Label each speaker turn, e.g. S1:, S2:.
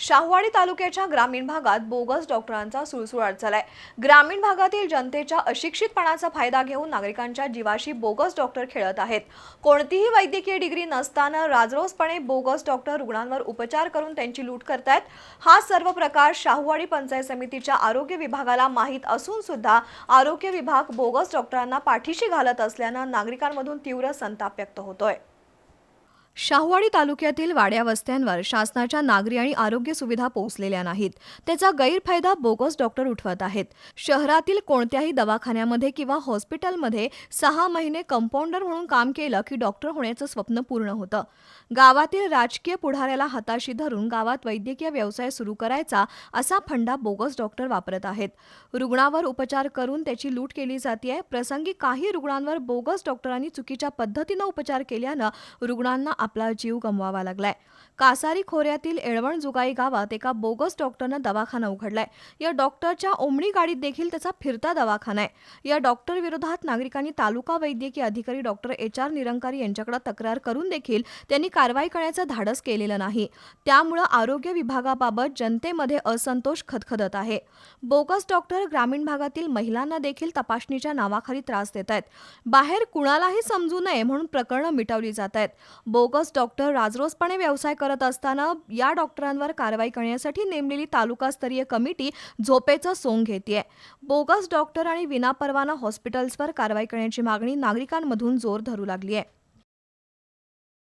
S1: शाहवाडी तालुक्याच्या ग्रामीण भागात बोगस डॉक्टरांचा सुळसुळाट झालाय ग्रामीण भागातील जनतेच्या अशिक्षितपणाचा फायदा घेऊन नागरिकांच्या जीवाशी बोगस डॉक्टर खेळत आहेत. कोणतीही वैद्यकीय डिग्री नसताना राजरोसपणे बोगस डॉक्टर रुग्णांवर उपचार करून त्यांची लूट करतायत. हा सर्व प्रकार शाहूवाडी पंचायत समितीच्या आरोग्य विभागाला माहीत असून सुद्धा आरोग्य विभाग बोगस डॉक्टरांना पाठीशी घालत असल्यानं नागरिकांमधून तीव्र संताप व्यक्त होतोय. शाहूवाडी तालुक्यातील वाड्या वस्त्यांवर शासनाच्या नागरी आणि आरोग्य सुविधा पोहोचलेल्या नाहीत. त्याचा गैरफायदा बोगस डॉक्टर उठवत आहेत. शहरातील कोणत्याही दवाखान्यामध्ये किंवा हॉस्पिटलमध्ये सहा महिने कंपाऊंडर म्हणून काम केलं की डॉक्टर होण्याचं स्वप्न पूर्ण होतं. गावातील राजकीय पुढाऱ्याला हाताशी धरून गावात वैद्यकीय व्यवसाय सुरू करायचा असा फंडा बोगस डॉक्टर वापरत आहेत. रुग्णावर उपचार करून त्याची लूट केली जाते प्रसंगी काही रुग्णांवर बोगस डॉक्टरांनी चुकीच्या पद्धतीनं उपचार केल्यानं रुग्णांना आपला जीव गमवावा लागलाय. कासारी खोऱ्यातील एळवण जुगाई गावात एका बोगस डॉक्टरनं दवाखाना उघडलाय. या डॉक्टरच्या ओमणी गाडीत देखील त्याचा फिरता दवाखाना आहे. या डॉक्टर विरोधात नागरिकांनी तालुका वैद्यकीय अधिकारी डॉक्टर एच आर निरंकारी यांच्याकडे तक्रार करून देखील त्यांनी कारवाई करण्याचं धाडस केलेलं नाही. त्यामुळं आरोग्य विभागाबाबत जनतेमध्ये असंतोष खदखदत आहे. बोगस डॉक्टर ग्रामीण भागातील महिलांना देखील तपासणीच्या नावाखाली त्रास देत आहेत बाहेर कुणालाही समजू नये म्हणून प्रकरणं मिटवली जात आहेत बोगस डॉक्टर राजरोसपणे व्यवसाय करत असताना या डॉक्टरांवर कारवाई करण्यासाठी नेमलेली तालुकास्तरीय कमिटी झोपेचं सोंग घेते बोगस डॉक्टर आणि विनापरवाना हॉस्पिटल्सवर कारवाई करण्याची मागणी नागरिकांमधून जोर धरू लागली आहे